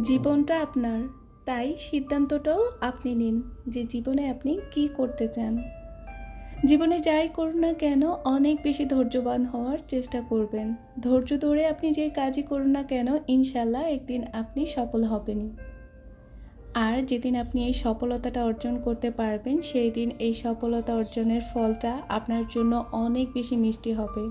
জীবনটা আপনার, তাই সিদ্ধান্তটাও আপনি নিন যে জীবনে আপনি কি করতে চান। জীবনে যাই করুন না কেন, অনেক বেশি ধৈর্যবান হওয়ার চেষ্টা করবেন। ধৈর্য ধরে আপনি যে কাজই করুন না কেন ইনশাল্লাহ একদিন আপনি সফল হবেন। আর যেদিন আপনি এই সফলতাটা অর্জন করতে পারবেন, সেই দিন এই সফলতা অর্জনের ফলটা আপনার জন্য অনেক বেশি মিষ্টি হবে।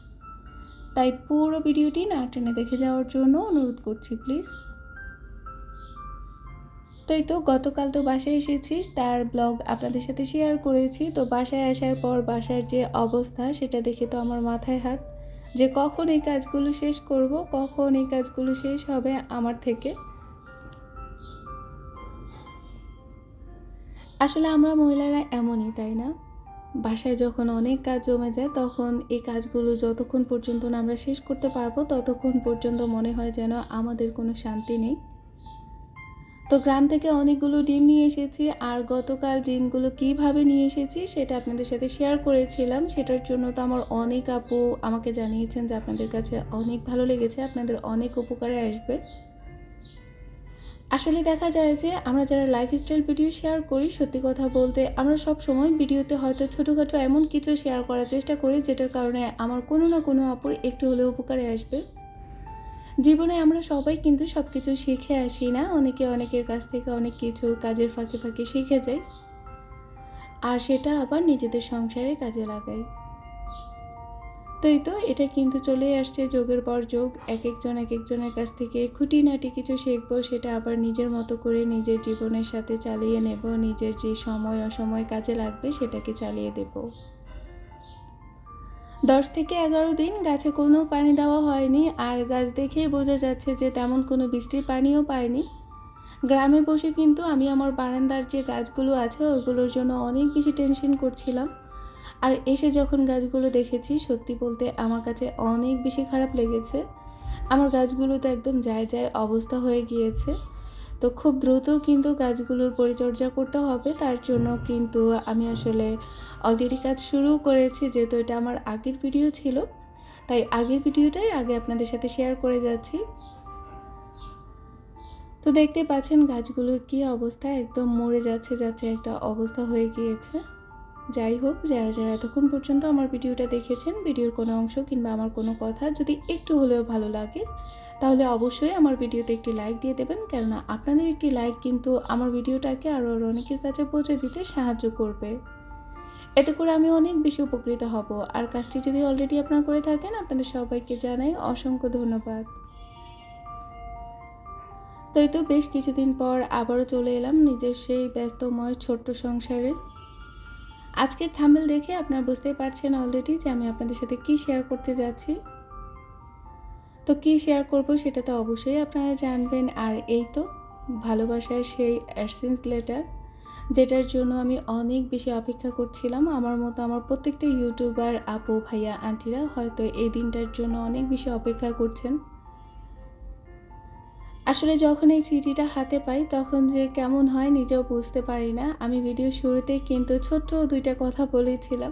তাই পুরো ভিডিওটি না টেনে দেখে যাওয়ার জন্য অনুরোধ করছি প্লিজ তো এই তো গতকাল তো বাসায় এসেছি তার ব্লগ আপনাদের সাথে শেয়ার করেছি। তো বাসায় আসার পর বাসার যে অবস্থা, সেটা দেখে তো আমার মাথায় হাত যে কখন এই কাজগুলো শেষ করব, কখন এই কাজগুলো শেষ হবে আমার থেকে। আসলে আমরা মহিলারা এমনই, তাই না? বাসায় যখন অনেক কাজ জমে যায়, তখন এই কাজগুলো যতক্ষণ পর্যন্ত না আমরা শেষ করতে পারব, ততক্ষণ পর্যন্ত মনে হয় যেন আমাদের কোনো শান্তি নেই। তো গ্রাম থেকে অনেকগুলো ডিম নিয়ে এসেছি, আর গতকাল ডিমগুলো কীভাবে নিয়ে এসেছি সেটা আপনাদের সাথে শেয়ার করেছিলাম। সেটার জন্য তো আমার অনেক আপু আমাকে জানিয়েছেন যে আপনাদের কাছে অনেক ভালো লেগেছে, আপনাদের অনেক উপকারে আসবে। আসলে দেখা যায় যে আমরা যারা লাইফস্টাইল ভিডিও শেয়ার করি, সত্যি কথা বলতে আমরা সব সময় ভিডিওতে হয়তো ছোটোখাটো এমন কিছু শেয়ার করার চেষ্টা করি, যেটার কারণে আমার কোনো না কোনো আপুর একটু হলেও উপকারে আসবে। জীবনে আমরা সবাই কিন্তু সব কিছু শিখে আসি না, অনেকে অনেকের কাছ থেকে অনেক কিছু কাজের ফাঁকে ফাঁকে শিখে যায়। আর সেটা আবার নিজেদের সংসারে কাজে লাগাই তো এই তো, এটা কিন্তু চলে আসছে যোগের পর যোগ। এক একজন এক একজনের কাছ থেকে খুঁটিনাটি কিছু শিখব, সেটা আবার নিজের মতো করে নিজের জীবনের সাথে চালিয়ে নেব, নিজের যে সময় অসময় কাজে লাগবে সেটাকে চালিয়ে দেব। দশ থেকে এগারো দিন গাছে কোনো পানি দেওয়া হয়নি, আর গাছ দেখেই বোঝা যাচ্ছে যে তেমন কোনো বৃষ্টির পানিও পায়নি। গ্রামে বসে কিন্তু আমি আমার বারান্দার যে গাছগুলো আছে ওইগুলোর জন্য অনেক বেশি টেনশন করছিলাম। আর এসে যখন গাছগুলো দেখেছি, সত্যি বলতে আমার কাছে অনেক বেশি খারাপ লেগেছে। আমার গাছগুলো তো একদম যায় যায় অবস্থা হয়ে গিয়েছে। তো খুব দ্রুত কিন্তু গাছগুলোর পরিচর্যা করতে হবে। তার জন্য কিন্তু আমি আসলে অলরেডি কাজ শুরু করেছি, যেহেতু এটা আমার আগের ভিডিও ছিল। তাই আগের ভিডিওটাই আগে আপনাদের সাথে শেয়ার করে যাচ্ছি। তো দেখতে পাচ্ছেন গাছগুলোর কি অবস্থা? একদম মরে যাচ্ছে যাচ্ছে একটা অবস্থা হয়ে গিয়েছে। যাই হোক, যারা যারা এতক্ষণ পর্যন্ত আমার ভিডিওটা দেখেছেন, ভিডিওর কোনো অংশ কিংবা আমার কোনো কথা যদি একটু হলেও ভালো লাগে, তাহলে অবশ্যই আমার ভিডিওতে একটি লাইক দিয়ে দেবেন। কেননা আপনাদের একটি লাইক কিন্তু আমার ভিডিওটাকে আরও অনেকের কাছে পৌঁছে দিতে সাহায্য করবে। এতে করে আমি অনেক বেশি উপকৃত হব। আর কাজটি যদি অলরেডি আপনারা করে থাকেন, আপনাদের সবাইকে জানাই অসংখ্য ধন্যবাদ। তো এই তো বেশ কিছুদিন পর আবারও চলে এলাম নিজের সেই ব্যস্তময় ছোট্ট সংসারে। আজকের থামেল দেখে আপনারা বুঝতেই পারছেন অলরেডি যে আমি আপনাদের সাথে কি শেয়ার করতে যাচ্ছি। তো কি শেয়ার করব সেটা তো অবশ্যই আপনারা জানবেন। আর এই তো ভালোবাসার সেই অ্যাডসেন্স লেটার যেটার জন্য আমি অনেক বেশি অপেক্ষা করছিলাম। আমার মতো আমার প্রত্যেকটা ইউটিউবার আপু, ভাইয়া, আন্টিরা হয়তো এই দিনটার জন্য অনেক বেশি অপেক্ষা করছেন। আসলে যখন এই চিঠিটা হাতে পাই, তখন যে কেমন হয় নিজেও বুঝতে পারি না। আমি ভিডিও শুরুতেই কিন্তু ছোট্ট দুইটা কথা বলেছিলাম।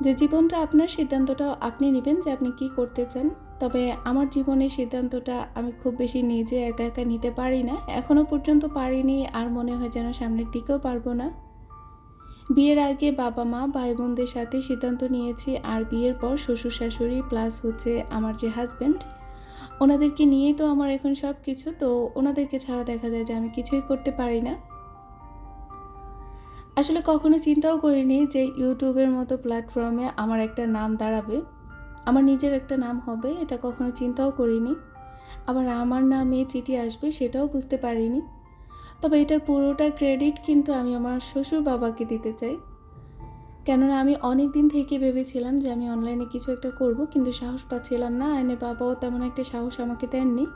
যে জীবনটা আপনার সিদ্ধান্তটাও আপনি নেবেন যে আপনি কি করতে চান। তবে আমার জীবনের সিদ্ধান্তটা আমি খুব বেশি নিজে একা একা নিতে পারি না। এখনও পর্যন্ত পারিনি, আর মনে হয় যেন সামনের দিকেও পারব না। বিয়ের আগে বাবা মা ভাই বোনদের সাথে সিদ্ধান্ত নিয়েছি, আর বিয়ের পর শ্বশুর শাশুড়ি প্লাস হচ্ছে আমার যে হাজব্যান্ড ওনাদেরকে নিয়েই তো আমার এখন সব কিছু তো ওনাদেরকে ছাড়া দেখা যায় যে আমি কিছুই করতে পারি না। আসলে কখনো চিন্তাও করিনি যে ইউটিউবের মতো প্ল্যাটফর্মে আমার একটা নাম দাঁড়াবে। আমার নিজের একটা নাম হবে, এটা কখনো চিন্তাও করিনি। আবার আমার নামে চিঠি আসবে, সেটাও বুঝতে পারিনি। তবে এটার পুরোটা ক্রেডিট কিন্তু আমি আমার শ্বশুর বাবাকে দিতে চাই। কেননা আমি অনেক দিন থেকে ভেবেছিলাম যে আমি অনলাইনে কিছু একটা করব, কিন্তু সাহস পাচ্ছিলাম না। আইনে বাবাও তেমন একটা সাহস আমাকে দেননি।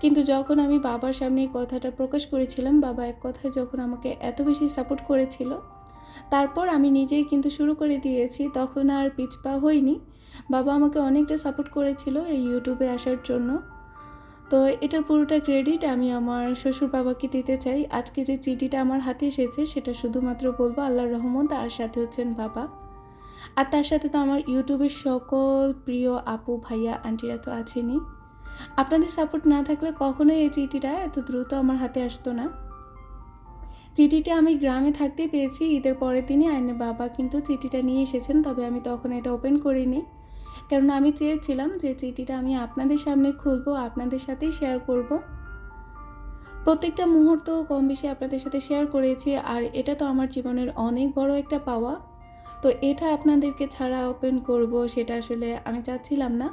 কিন্তু যখন আমি বাবার সামনে এই কথাটা প্রকাশ করেছিলাম, বাবা এক কথায় যখন আমাকে এত বেশি সাপোর্ট করেছিল, তারপর আমি নিজেই কিন্তু শুরু করে দিয়েছি, তখন আর পিছপা হইনি বাবা আমাকে অনেকটা সাপোর্ট করেছিল এই ইউটিউবে আসার জন্য। তো এটার পুরোটা ক্রেডিট আমি আমার শ্বশুর বাবাকে দিতে চাই। আজকে যে চিঠিটা আমার হাতে এসেছে, সেটা শুধুমাত্র বলব আল্লাহ রহমত, আর সাথে হচ্ছেন বাবা। আর তার সাথে তো আমার ইউটিউবের সকল প্রিয় আপু, ভাইয়া, আন্টিরা তো আছেনই। আপনাদের সাপোর্ট না থাকলে কখনোই এই চিঠিটা এত দ্রুত আমার হাতে আসতো না। চিঠিটা আমি গ্রামে থাকতেই পেয়েছি, ঈদের পরের দিনই আইনের বাবা কিন্তু চিঠিটা নিয়ে এসেছেন, তবে আমি তখন এটা ওপেন করিনি। কেননা আমি চেয়েছিলাম যে চিঠিটা আমি আপনাদের সামনে খুলবো, আপনাদের সাথেই শেয়ার করব। প্রত্যেকটা মুহূর্ত কম বেশি আপনাদের সাথে শেয়ার করেছি আর এটা তো আমার জীবনের অনেক বড় একটা পাওয়া। তো এটা আপনাদেরকে ছাড়া ওপেন করব সেটা আসলে আমি চাচ্ছিলাম না।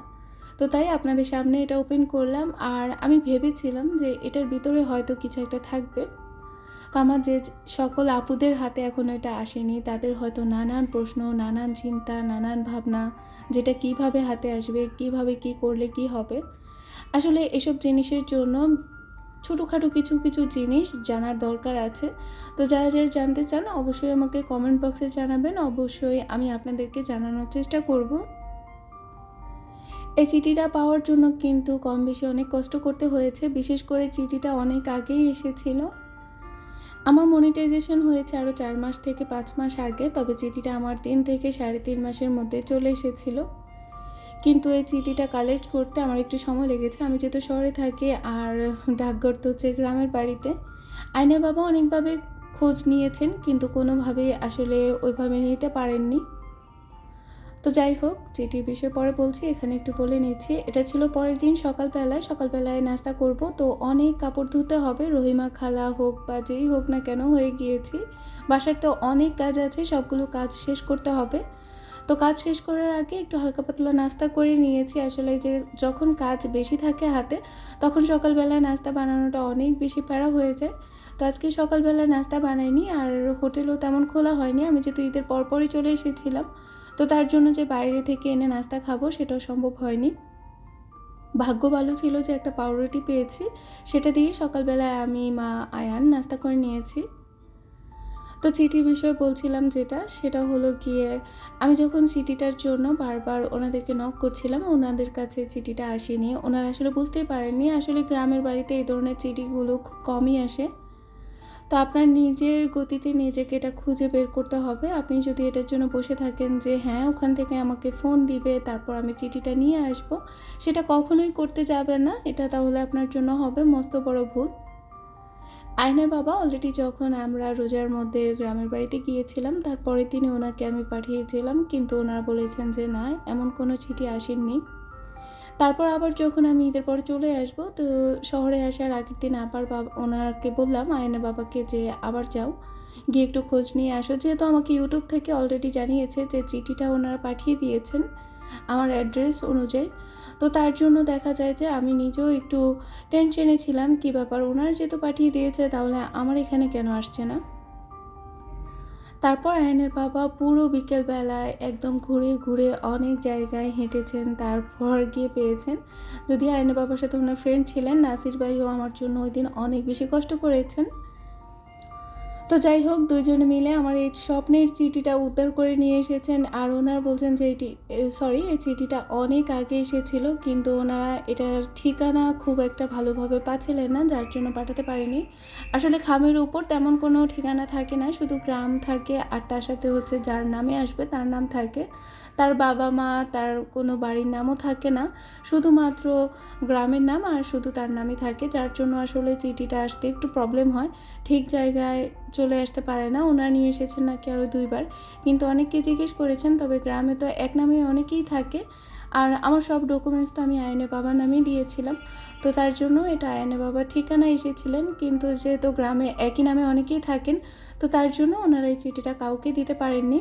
তো তাই আপনাদের সামনে এটা ওপেন করলাম আর আমি ভেবেছিলাম যে এটার ভিতরে হয়তো কিছু একটা থাকবে। তো আমার যে সকল আপুদের হাতে এখন এটা আসেনি। তাদের হয়তো নানান প্রশ্ন, নানান চিন্তা, নানান ভাবনা, যেটা কীভাবে হাতে আসবে, কীভাবে কি করলে কি হবে। আসলে এসব জিনিসের জন্য ছোটোখাটো কিছু কিছু জিনিস জানার দরকার আছে। তো যারা যারা জানতে চান, অবশ্যই আমাকে কমেন্ট বক্সে জানাবেন। অবশ্যই আমি আপনাদেরকে জানানোর চেষ্টা করব। এই চিঠিটা পাওয়ার জন্য কিন্তু কম বেশি অনেক কষ্ট করতে হয়েছে। বিশেষ করে চিঠিটা অনেক আগেই এসেছিল। আমার মনিটাইজেশন হয়েছে আরও চার মাস থেকে পাঁচ মাস আগে, তবে চিঠিটা আমার তিন থেকে সাড়ে তিন মাসের মধ্যে চলে এসেছিল। কিন্তু এই চিঠিটা কালেক্ট করতে আমার একটু সময় লেগেছে। আমি যেহেতু শহরে থাকি আর ডাকঘর তো হচ্ছে গ্রামের বাড়িতে আইনের বাবা অনেকভাবে খোঁজ নিয়েছেন, কিন্তু কোনোভাবেই আসলে ওইভাবে নিতে পারেননি। তো যাই হোক, যেটির বিষয়ে পরে বলছি, এখানে একটু বলে নিচ্ছি। এটা ছিল পরের দিন সকালবেলায়। সকালবেলায় নাস্তা করব। তো অনেক কাপড় ধুতে হবে। রহিমা, খালা হোক বা যেই হোক না কেন হয়ে গিয়েছি। বাসার তো অনেক কাজ আছে। সবগুলো কাজ শেষ করতে হবে। তো কাজ শেষ করার আগে একটু হালকা পাতলা নাস্তা করে নিয়েছি। আসলে যে যখন কাজ বেশি থাকে হাতে, তখন সকালবেলায় নাস্তা বানানোটা অনেক বেশি প্যারা হয়ে যায়। তো আজকে সকালবেলা নাস্তা বানাইনি আর হোটেলও তেমন খোলা হয়নি। আমি যেহেতু ঈদের পরপরই চলে এসেছিলাম। তো তার জন্য যে বাইরে থেকে এনে নাস্তা খাব, সেটাও সম্ভব হয়নি। ভাগ্য ভালো ছিল যে একটা পাউরুটি পেয়েছি। সেটা দিয়ে সকালবেলায় আমি, মা, আয়ান নাস্তা করে নিয়েছি। তো চিঠির বিষয়ে বলছিলাম যেটা, সেটা হলো গিয়ে আমি যখন চিঠিটার জন্য বারবার ওনাদেরকে নক করছিলাম, ওনাদের কাছে চিঠিটা আসেনি। ওনারা আসলে বুঝতেই পারেননি, আসলে গ্রামের বাড়িতে এই ধরনের চিঠিগুলো খুব কমই আসে। তো আপনার নিজের গতিতে নিজেকে এটা খুঁজে বের করতে হবে। আপনি যদি এটার জন্য বসে থাকেন যে হ্যাঁ ওখান থেকে আমাকে ফোন দিবে, তারপর আমি চিঠিটা নিয়ে আসব, সেটা কখনোই করতে যাবে না। এটা তাহলে আপনার জন্য হবে মস্ত বড় ভুল আয়নার বাবা অলরেডি যখন আমরা রোজার মধ্যে গ্রামের বাড়িতে গিয়েছিলাম তারপরে তিনি ওনাকে আমি পাঠিয়েছিলাম, কিন্তু ওনারা বলেছেন যে, না, এমন কোনো চিঠি আসেননি। তারপর আবার যখন আমি ঈদের পরে চলে আসব, তো শহরে আসার আগের দিন আবার বাবা, ওনাকে বললাম, আয়নের বাবাকে যে আবার যাও, গিয়ে একটু খোঁজ নিয়ে আসো। যেহেতু আমাকে ইউটিউব থেকে অলরেডি জানিয়েছে যে চিঠিটা ওনারা পাঠিয়ে দিয়েছেন আমার অ্যাড্রেস অনুযায়ী, তো তার জন্য দেখা যায় যে আমি নিজেও একটু টেনশনে ছিলাম, কী ব্যাপার? ওনার যেহেতু পাঠিয়ে দিয়েছে, তাহলে আমার এখানে কেন আসছে না? তারপর আয়নের বাবা পুরো বিকেলবেলায় একদম ঘুরে ঘুরে অনেক জায়গায় হেঁটেছেন, তারপর গিয়ে পেয়েছেন। যদি আয়নের বাবার সাথে ওনার ফ্রেন্ড ছিলেন, নাসির ভাইও আমার জন্য ওই দিন অনেক বেশি কষ্ট করেছেন। তো যাই হোক, দুইজনে মিলে আমার এই স্বপ্নের চিঠিটা উদ্ধার করে নিয়ে এসেছেন আর ওনার বলছেন যে এটি সরি এই চিঠিটা অনেক আগে এসেছিল, কিন্তু ওনারা এটার ঠিকানা খুব একটা ভালোভাবে পাচ্ছিলেন না, যার জন্য পাঠাতে পারেনি। আসলে খামের উপর তেমন কোনো ঠিকানা থাকে না, শুধু গ্রাম থাকে আর তার সাথে হচ্ছে যার নামে আসবে তার নাম থাকে। তার বাবা মা, তার কোনো বাড়ির নামও থাকে না। শুধুমাত্র গ্রামের নাম আর শুধু তার নামই থাকে, যার জন্য আসলে চিঠিটা আসতে একটু প্রবলেম হয়। ঠিক জায়গায় চলে আসতে পারে না, ওনারা নিয়ে এসেছেন নাকি আরও দুইবার। কিন্তু অনেককে জিজ্ঞেস করেছেন, তবে গ্রামে তো এক নামে অনেকেই থাকে। আর আমার সব ডকুমেন্টস তো আমি আয়নে বাবার নামেই দিয়েছিলাম। তো তার জন্য এটা আয়নে বাবার ঠিকানা এসেছিলেন। কিন্তু যেহেতু গ্রামে একই নামে অনেকেই থাকেন, তো তার জন্য ওনারা এই চিঠিটা কাউকে দিতে পারেননি।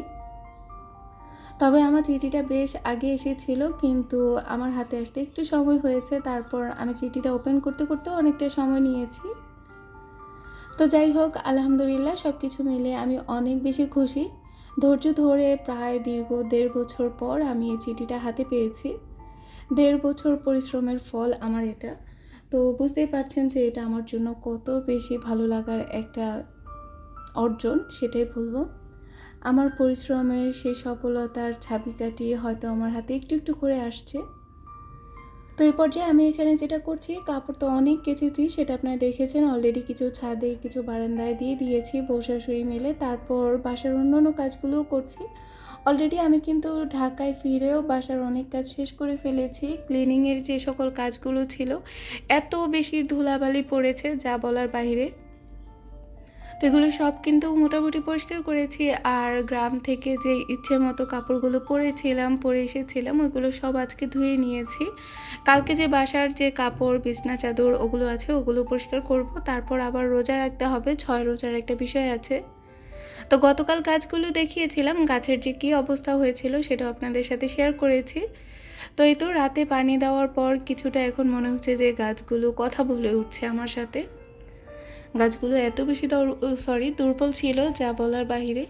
তবে আমার চিঠিটা বেশ আগে এসেছিল, কিন্তু আমার হাতে আসতে একটু সময় হয়েছে। তারপর আমি চিঠিটা ওপেন করতে করতে অনেকটা সময় নিয়েছি। তো যাই হোক, আলহামদুলিল্লাহ সব কিছু মিলে আমি অনেক বেশি খুশি। ধৈর্য ধরে প্রায় দীর্ঘ দেড় বছর পর আমি এই চিঠিটা হাতে পেয়েছি। দেড় বছর পরিশ্রমের ফল আমার এটা। তো বুঝতেই পারছেন যে এটা আমার জন্য কত বেশি ভালো লাগার একটা অর্জন, সেটাই বলব। আমার পরিশ্রমের সেই সফলতার ছাবি কাটিয়ে হয়তো আমার হাতে একটু একটু করে আসছে। তো এই পর্যায়ে আমি এখানে যেটা করছি, কাপড় তো অনেক কেচেছি, সেটা আপনারা দেখেছেন। অলরেডি কিছু ছাদে, কিছু বারান্দায় দিয়ে দিয়েছি বউ শাশুড়ি মিলে। তারপর বাসার অন্য অন্য কাজগুলোও করছি। অলরেডি আমি কিন্তু ঢাকায় ফিরেও বাসার অনেক কাজ শেষ করে ফেলেছি। ক্লিনিংয়ের যে সকল কাজগুলো ছিল, এত বেশি ধুলাবালি পড়েছে, যা বলার বাইরে। তো এগুলো সব কিন্তু মোটামুটি পরিষ্কার করেছি। আর গ্রাম থেকে যে ইচ্ছে মতো কাপড়গুলো পরেছিলাম, পরে এসেছিলাম, ওইগুলো সব আজকে ধুয়ে নিয়েছি। কালকে যে বাসার যে কাপড়, বিছনা, চাদর, ওগুলো আছে, ওগুলো পরিষ্কার করব। তারপর আবার রোজা রাখতে হবে, ছয় রোজার একটা বিষয় আছে। তো গতকাল গাছগুলো দেখিয়েছিলাম, গাছের যে কী অবস্থা হয়েছিল সেটা আপনাদের সাথে শেয়ার করেছি। তো এই তো রাতে পানি দেওয়ার পর কিছুটা এখন মনে হচ্ছে যে গাছগুলো কথা বলে উঠছে আমার সাথে। গাছগুলো এত বেশি সরি দুর্বল ছিল যা বলার বাহিরে।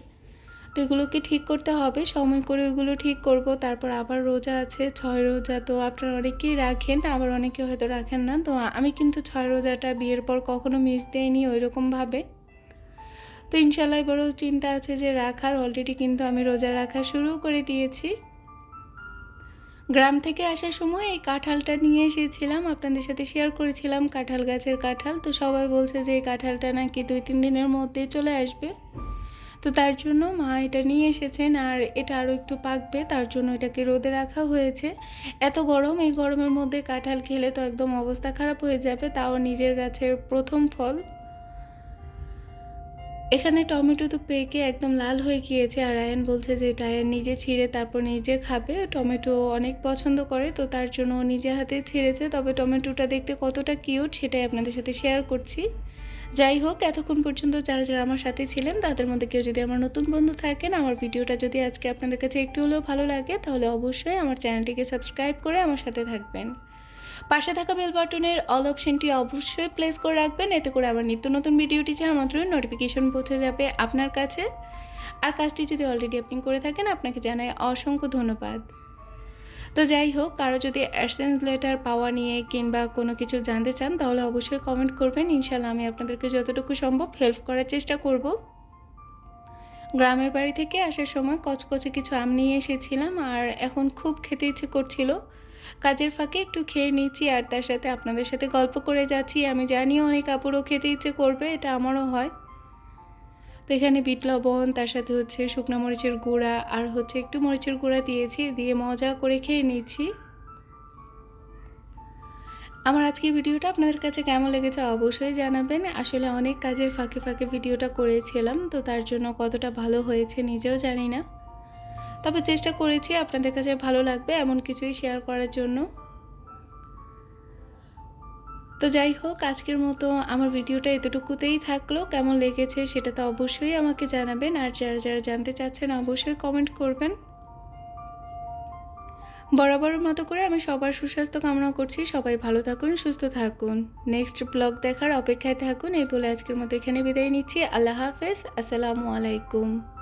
তো এগুলোকে ঠিক করতে হবে, সময় করে ওগুলো ঠিক করব। তারপর আবার রোজা আছে, ছয় রোজা। তো আপনারা অনেকেই রাখেন, আবার অনেকে হয়তো রাখেন না। তো আমি কিন্তু ছয় রোজাটা বিয়ের পর কখনো মিস দেয়নি ওই রকমভাবে তো ইনশাল্লাহ এবারও চিন্তা আছে যে রাখার অলরেডি কিন্তু আমি রোজা রাখা শুরু করে দিয়েছি। গ্রাম থেকে আসার সময় এই কাঁঠালটা নিয়ে এসেছিলাম। আপনাদের সাথে শেয়ার করেছিলাম কাঁঠাল গাছের কাঁঠাল। তো সবাই বলছে যে এই কাঁঠালটা নাকি দুই, তিন দিনের মধ্যে চলে আসবে। তো তার জন্য মা এটা নিয়ে এসেছেন আর এটা আরও একটু পাকবে, তার জন্য এটাকে রোদে রাখা হয়েছে। এত গরম, এই গরমের মধ্যে কাঁঠাল খেলে তো একদম অবস্থা খারাপ হয়ে যাবে, তাও নিজের গাছের প্রথম ফল। এখানে টমেটো তো পেকে একদম লাল হয়ে গিয়েছে আর আয়ন বলছে যে এটা নিজে ছিঁড়ে তারপর নিজে খাবে। টমেটো অনেক পছন্দ করে, তো তার জন্য নিজে হাতে ছিঁড়েছে। তবে টমেটোটা দেখতে কতটা কিউট সেটাই আপনাদের সাথে শেয়ার করছি। যাই হোক, এতক্ষণ পর্যন্ত যারা যারা আমার সাথে ছিলেন, তাদের মধ্যে কেউ যদি আমার নতুন বন্ধু থাকেন, আমার ভিডিওটা যদি আজকে আপনাদের কাছে একটু হলেও ভালো লাগে, তাহলে অবশ্যই আমার চ্যানেলটিকে সাবস্ক্রাইব করে আমার সাথে থাকবেন। পাশে থাকা বেল বাটনের অল অপশনটি অবশ্যই প্লেস করে রাখবেন। এতে করে আমার নিত্য নতুন ভিডিওটি ছাড়া মাত্রই নোটিফিকেশন পৌঁছে যাবে আপনার কাছে। আর কাজটি যদি অলরেডি আপনি করে থাকেন, আপনাকে জানাই অসংখ্য ধন্যবাদ। তো যাই হোক, কারও যদি অ্যাডসেন্স লেটার পাওয়া নিয়ে কিংবা কোনো কিছু জানতে চান, তাহলে অবশ্যই কমেন্ট করবেন। ইনশাল্লাহ আমি আপনাদেরকে যতটুকু সম্ভব হেল্প করার চেষ্টা করব। গ্রামের বাড়ি থেকে আসার সময় কচকচে কিছু আম নিয়ে এসেছিলাম, আর এখন খুব খেতে ইচ্ছে করছিল। কাজের ফাঁকে একটু খেয়ে নিচ্ছি আর তার সাথে আপনাদের সাথে গল্প করে যাচ্ছি। আমি জানি অনেক কাপড়ও খেতে ইচ্ছে করবে, এটা আমারও হয়। তো এখানে বিট লবণ, তার সাথে হচ্ছে শুকনো মরিচের গুঁড়া আর হচ্ছে একটু মরিচের গুঁড়া দিয়েছি, দিয়ে মজা করে খেয়ে নিচ্ছি। আমার আজকের ভিডিওটা আপনাদের কাছে কেমন লেগেছে অবশ্যই জানাবেন। আসলে অনেক কাজের ফাঁকে ফাঁকে ভিডিওটা করেছিলাম, তো তার জন্য কতটা ভালো হয়েছে নিজেও জানি না। তবে চেষ্টা করেছি আপনাদের কাছে ভালো লাগবে এমন কিছুই শেয়ার করার জন্য। তো যাই হোক, আজকের মতো আমার ভিডিওটা এতটুকুতেই থাকল। কেমন লেগেছে সেটা তো অবশ্যই আমাকে জানাবেন। আর যারা যারা জানতে চাচ্ছেন, অবশ্যই কমেন্ট করবেন। বরাবরের মতো করে আমি সবার সুস্বাস্থ্য কামনা করছি। সবাই ভালো থাকুন, সুস্থ থাকুন। নেক্সট ব্লগ দেখার অপেক্ষায় থাকুন। এই বলে আজকের মতো এখানে বিদায় নিচ্ছি। আল্লাহ হাফেজ। আসসালামু আলাইকুম।